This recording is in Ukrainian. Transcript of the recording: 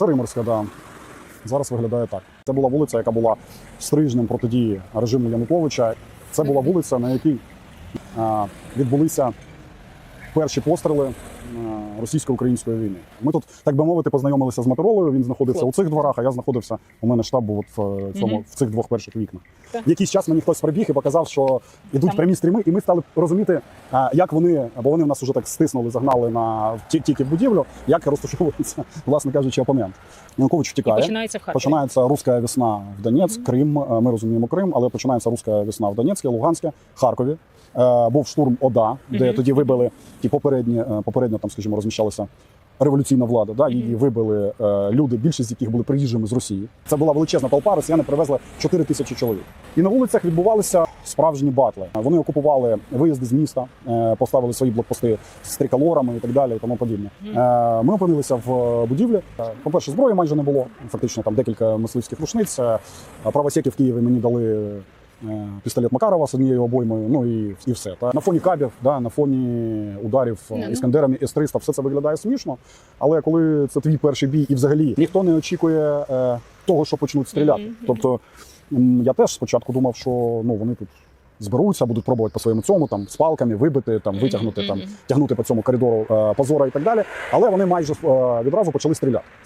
Це Риморська, да. Зараз виглядає так. Це була вулиця, яка була стрижнем протидії режиму Януковича. Це була вулиця, на якій відбулися перші постріли е, російсько-української війни. Ми тут, так би мовити, познайомилися з Моторолою. Він знаходився у цих дворах, а я знаходився. У мене штаб був от в е, цьому Мгм. в цих двох перших вікнах. Так. Якийсь час мені хтось прибіг і показав, що йдуть прямі стріми, і ми стали розуміти, як вони, бо вони в нас вже так стиснули, загнали на тільки в будівлю, як розташовується, власне кажучи, опонент. Янукович І починається в Харкові. Починається руська весна в Донецьк, Крим. е, Ми розуміємо Крим, але починається руська весна в Донецьку, Луганське, Харкові. Е, Був штурм ОДА, де Мгм. тоді вибили ті попередні, е, попередньо там, скажімо, розміщалися. Революційна влада, да, її вибили е, люди, більшість з яких були приїжджими з Росії. Це була величезна толпа. Росіяни привезли 4 тисячі чоловік. І на вулицях відбувалися справжні батли. Вони окупували виїзди з міста, е, поставили свої блокпости з триколорами і так далі, і тому подібне. Е, Ми опинилися в е, будівлі. Е, По-перше, зброї майже не було. Фактично там декілька мисливських рушниць. Правосеки в Києві мені дали. Е, Пістолет Макарова з однією обоймою, ну і, і все. Та на фоні кабів, да, на фоні ударів ну. іскандерами С-300, все це виглядає смішно. Але коли це твій перший бій, і взагалі ніхто не очікує е, того, що почнуть стріляти. Мгм. Тобто я теж спочатку думав, що ну вони тут зберуться, будуть пробувати по своєму цьому там з палками вибити, там витягнути, там тягнути по цьому коридору позора і так далі. Але вони майже відразу почали стріляти.